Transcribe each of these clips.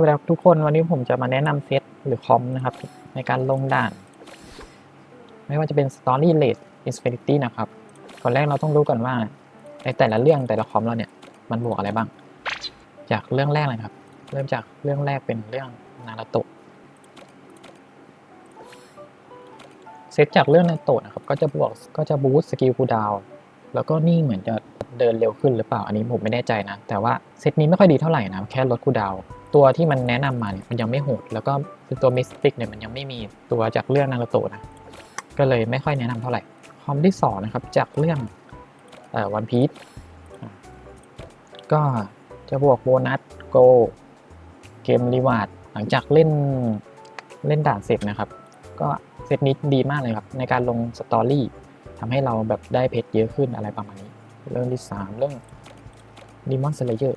วัสดีครับทุกคนวันนี้ผมจะมาแนะนำเซตหรือคอมนะครับ ในการลงด่าน ไม่ว่าจะเป็น Story Rate Infinity นะครับก่อนแรกเราต้องรู้ก่อนว่า ในแต่ละเรื่องแต่ละคอมเราเนี่ย มันบวกอะไรบ้าง จากเรื่องแรกเลยครับ เริ่มจากเรื่องแรกเป็นเรื่องนาราโตะเซตจากเรื่องนาราโตะนะครับ ก็จะบวกก็จะบูสต์สกิลคูดาวน แล้วก็นี่เหมือนจะเดินเร็วขึ้นหรือเปล่าอันนี้ผมไม่แน่ใจนะ แต่ว่าเซตนี้ไม่ค่อยดีเท่าไหร่นะ แค่ลดคูดาว ตัวที่มันแนะนำมาเนี่ยมันยังไม่โหด แล้วก็คือตัวมิสติกเนี่ยมันยังไม่มีตัวจากเรื่องนาราโตะนะ ก็เลยไม่ค่อยแนะนำเท่าไหร่ คอมที่สองนะครับจากเรื่องวันพีชก็จะบวกโบนัสโกเกมรีวาร์ดหลังจากเล่นเล่นด่านเสร็จนะครับ ก็เซตนี้ดีมากเลยครับ ในการลงสตอรี่ ทำให้เราแบบได้เพชรเยอะขึ้นอะไรประมาณนี้ เรื่องที่สามเรื่อง Demon Slayer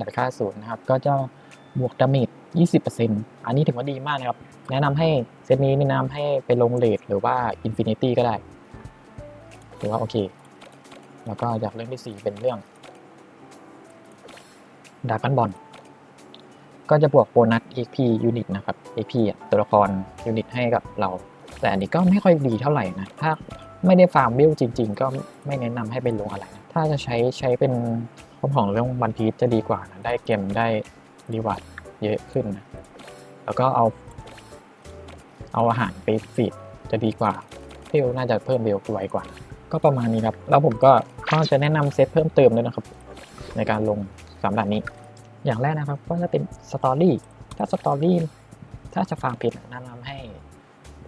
ดัดค่าศูนย์นะครับ ก็จะบวกดาเมจ20%อันนี้ถือว่าดีมากนะครับ แนะนำให้เซตนี้แนะนำให้ไปลงเลทหรือว่า Infinity ก็ได้ ถือว่าโอเค แล้วก็จากเรื่องที่ 4 เป็นเรื่องดาร์กันบอลก็จะบวกโบนัส XP Unit นะครับ XP อะตัวละครยูนิตให้กับเรา แต่อันนี้ก็ไม่ค่อยดีเท่าไหร่นะ ถ้าไม่ได้ฟาร์มบิลจริง ๆ ก็ไม่แนะนำให้ไปลงอะไรนะถ้าจะใช้ใช้เป็นของของเรื่องวันพีจะดีกว่านะได้เกมได้รีวาร์ดเยอะขึ้นนะ แล้วก็เอา เอาอาหารไปฟีดจะดีกว่าเบลน่าจะเพิ่มเบลไวกว่า ก็ประมาณนี้ครับ แล้วผมก็ก็จะแนะนำเซตเพิ่มเติมด้วยนะครับ ในการลงสามด่านนี้ อย่างแรกนะครับก็จะเป็นสตอรี่ถ้าสตอรี่ถ้าจะฟาร์มเพชรแนะนำให้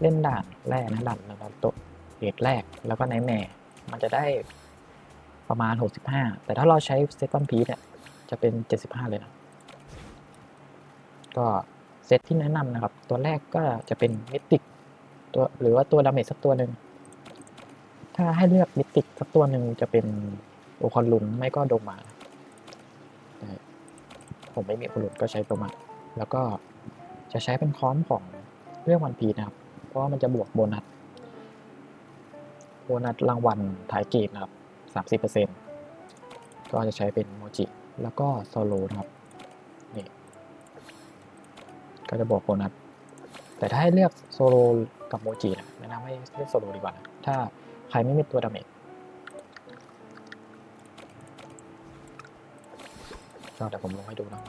เล่นด่านแรกนะด่านนะครับตัวเรทแรกแล้วก็ไนแมร์มันจะได้ประมาณ 65 แต่ถ้าเราใช้เซตวันพีเนี่ยจะเป็น 75 เลยนะ ก็เซตที่แนะนำนะครับ ตัวแรกก็จะเป็นมิติกตัวหรือว่าตัวดาเมจสักตัวหนึ่ง ถ้าให้เลือกมิติกสักตัวหนึ่งจะเป็นโอคอนลุนไม่ก็โดมา ผมไม่มีโอคอนลุนก็ใช้โดมา แล้วก็จะใช้เป็นคอมของเรื่องวันพีนะครับ เพราะมันจะบวกโบนัส โบนัสรางวัลท้ายเกมนะครับ 30%ก็จะใช้เป็นโมจิแล้วก็โซโลนะครับ นี่ ก็จะบอกโบนัส แต่ถ้าให้เลือกโซโลกับโมจินะแนะนำให้เลือกโซโลดีกว่านะถ้าใครไม่มีตัวดาเมจเดี๋ยวผมลงให้ดูนะ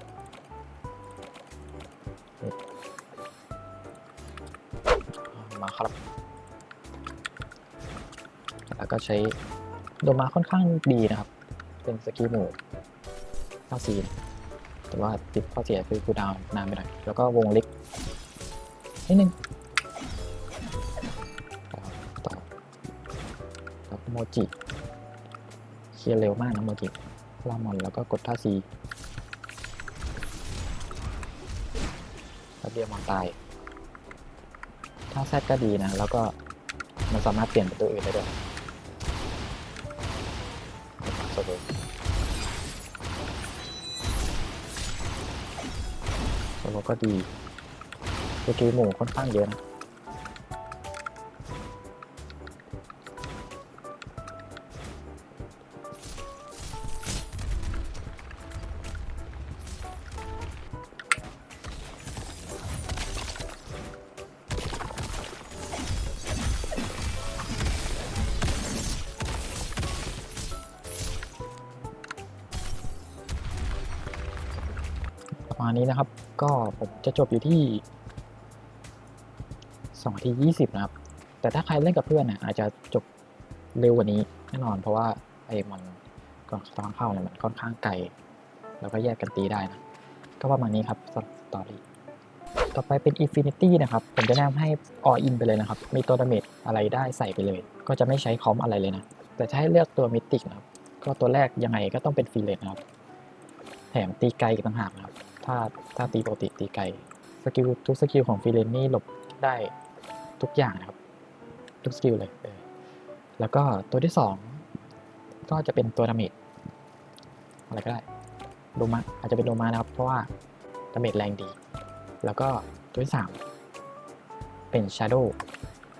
มาครับ แล้วก็ใช้โดมาค่อนข้างดีนะครับ เป็นสกิลหมู่ข้าซีนแต่ว่าติดข้อเสียคือคูดาวนานไปหน่อยแล้วก็วงเล็กนิดนึงต่อต่อแล้วโมจิเคลียร์เร็วมากนะโมจิลามอนแล้วก็กดท่าซีแล้วเดียวมอนตายาแซดก็ดีนะ แล้วก็มันสามารถเปลี่ยนเป็นตัวอื่นได้ด้วยโซโลโซโลก็ดีสกิลหมู่ค่อนข้างเยอะนะ มาณนี้นะครับ ก็ผมจะจบอยู่ที่2นาที20 นะครับ แต่ถ้าใครเล่นกับเพื่อนนี่ยอาจจะจบเร็วกว่านี้แน่นอน เพราะว่าไอ้มันก่อนทางเข้าเนี่ยมันค่อนข้างไกล แล้วก็แยกกันตีได้นะ ก็ประมาณนี้ครับสำหรับตอรี่ต่อไปเป็น Infinity นะครับ ผมจะแนะนำให้ all in ไปเลยนะครับ มีตัวดาเมจอะไรได้ใส่ไปเลย ก็จะไม่ใช้คอมอะไรเลยนะ แต่ถ้าให้เลือกตัวมิติกนะครับ ก็ตัวแรกยังไงก็ต้องเป็นฟรีเลนนะครับ แถมตีไกลอีกต่างหากนะครับ ถ้าถ้าตีปกติตีไกลสกิลทุกสกิลของฟรีเลนนี่หลบได้ทุกอย่างนะครับ ทุกสกิลเลยเออแล้วก็ตัวที่สองก็จะเป็นตัวดาเมจอะไรก็ได้โดมาอาจจะเป็นโดมานะครับ เพราะว่าดาเมจแรงดี แล้วก็ตัวที่สามเป็นชาโดว์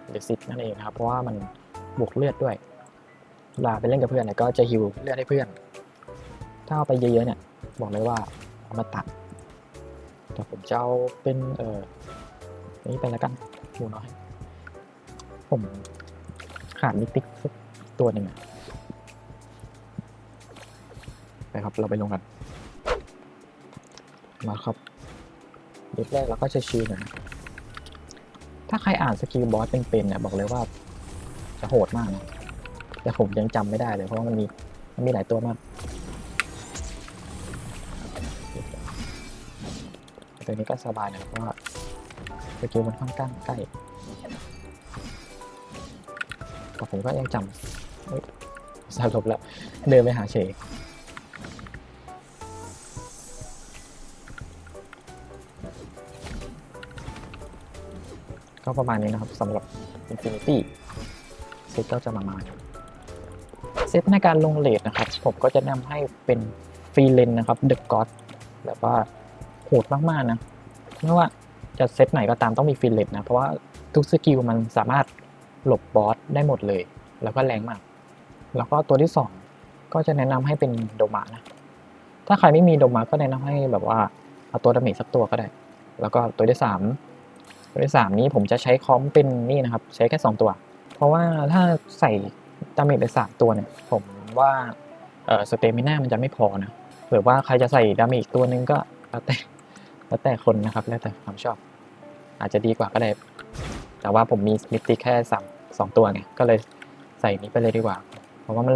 หรือซินั่นเองนะครับ เพราะว่ามันบวกเลือดด้วยเวลาไปเล่นกับเพื่อนเนี่ยก็จะฮิวเลือดให้เพื่อน ถ้าเอาไปเยอะๆเนี่ย บอกเลยว่าเอามาตัด แต่ผมจะเอาเป็นเออนนี้ไปแล้วกันหมูน้อย ผมขาดมิติกสักตัวหนึ่งอะไปครับเราไปลงกันมาครับเด็กแรกเราก็จะชิวหน่อยนะถ้าใครอ่านสกิลบอสเป็นๆเนี่ยบอกเลยว่าจะโหดมากนะแต่ผมยังจำไม่ได้เลยเพราะว่ามันมีมันมีหลายตัวมาก ตัวนี้ก็สบายนะเพราะว่าสกิลมันค่อนข้างใกล้แต่ผมก็ยังจำเฮ้ยสลบแล้วเดินไปหาเฉยก็ประมาณนี้นะครับสำหรับ Infinity เซตก็จะมามาเซตในการลงเลทนะครับ ผมก็จะนำให้เป็นฟรีเลนนะครับเดอะก็อดแบบว่า หดมากๆนะ ไม่ว่าจะเซตไหนก็ตามต้องมีฟรีเลนนะ เพราะว่าทุกสกิลมันสามารถหลบบอสได้หมดเลย แล้วก็แรงมาก แล้วก็ตัวที่ 2 ก็จะแนะนำให้เป็นโดมานะ ถ้าใครไม่มีโดมาก็แนะนำให้แบบว่าเอาตัวดาเมจสักตัวก็ได้ แล้วก็ตัวที่ 3 ตัวที่ 3 นี้ผมจะใช้คอมเป็นนี่นะครับ ใช้แค่ 2 ตัว เพราะว่าถ้าใส่ดาเมจไปสามตัวเนี่ย ผมว่าเออสเตมิน่ามันจะไม่พอนะหรือว่าใครจะใส่ดาเมจอีกตัวนึงก็แล้วแต่ แล้วแต่คนนะครับแล้วแต่ความชอบ อาจจะดีกว่าก็ได้ แต่ว่าผมมีมิติแค่สามสองตัวไงก็เลยใส่นี้ไปเลยดีกว่า เพราะว่ามัน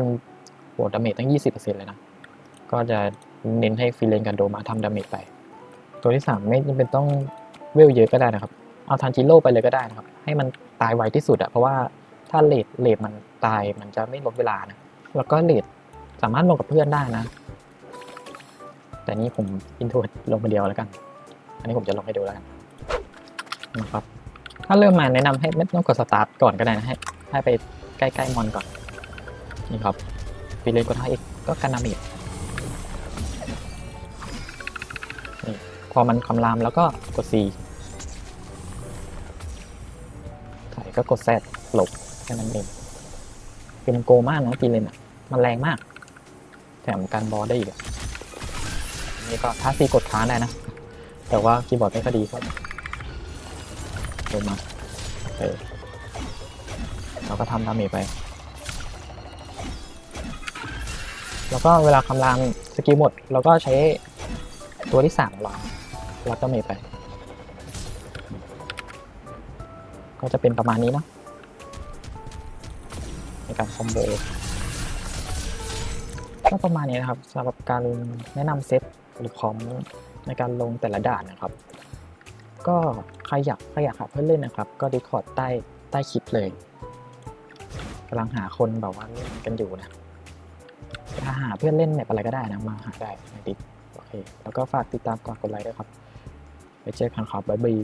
โหดดาเมจตั้ง 20%เลยนะ ก็จะเน้นให้ฟิเลนกับโดมาทำดาเมจไป ตัวที่ 3 ไม่จำเป็นต้องเวลเยอะก็ได้นะครับ เอาทันจิโร่ไปเลยก็ได้นะครับ ให้มันตายไวที่สุดอะเพราะว่าถ้าเลดเลดมันตายมันจะไม่ลดเวลานะ แล้วก็เลดสามารถลงกับเพื่อนได้นะ แต่นี่ผมอินโทรลงคนเดียวแล้วกัน อันนี้ผมจะลงให้ดูแล้วกันนะครับ ถ้าเริ่มมาแนะนำให้ไม่ต้องกดสตาร์ทก่อนก็ได้นะให้ให้ไปใกล้ๆมอนก่อน นี่ครับฟีเลนกดท่าอีกก็การนามิดนี่พอมันคำรามแล้วก็กด C ถ่ายก็กด Z หลบแค่นั้นเองเป็นโกมากนะฟีเลนอะ มันแรงมาก แถมการบอลได้อีกอนี่ก็ถ้าซีกดค้างได้นะ แต่ว่าคีย์บอร์ดไม่ค่อยดีเท่าไหร่ลงมาเออเราก็ทำดาเมจไป แล้วก็เวลาคำรามสกิลหมด เราก็ใช้ตัวที่สามวางแล้วก็เมจไป ก็จะเป็นประมาณนี้นะในการคอมโบก็ประมาณนี้นะครับสำหรับการแนะนำเซตหรือคอม ในการลงแต่ละด่านนะครับ ก็ใครอยากใครอยากหาเพื่อนเล่นนะครับ ก็ดีคอร์ดใต้ใต้คลิปเลยกำลังหาคนแบบว่าเล่นกันอยู่นะถ้าหาเพื่อนเล่นแบบอะไรก็ได้นะมาหาได้ในดิสโอเค แล้วก็ฝากติดตามก่อนกดไลค์ด้วยครับ ไปเจอกันครับบ๊ายบาย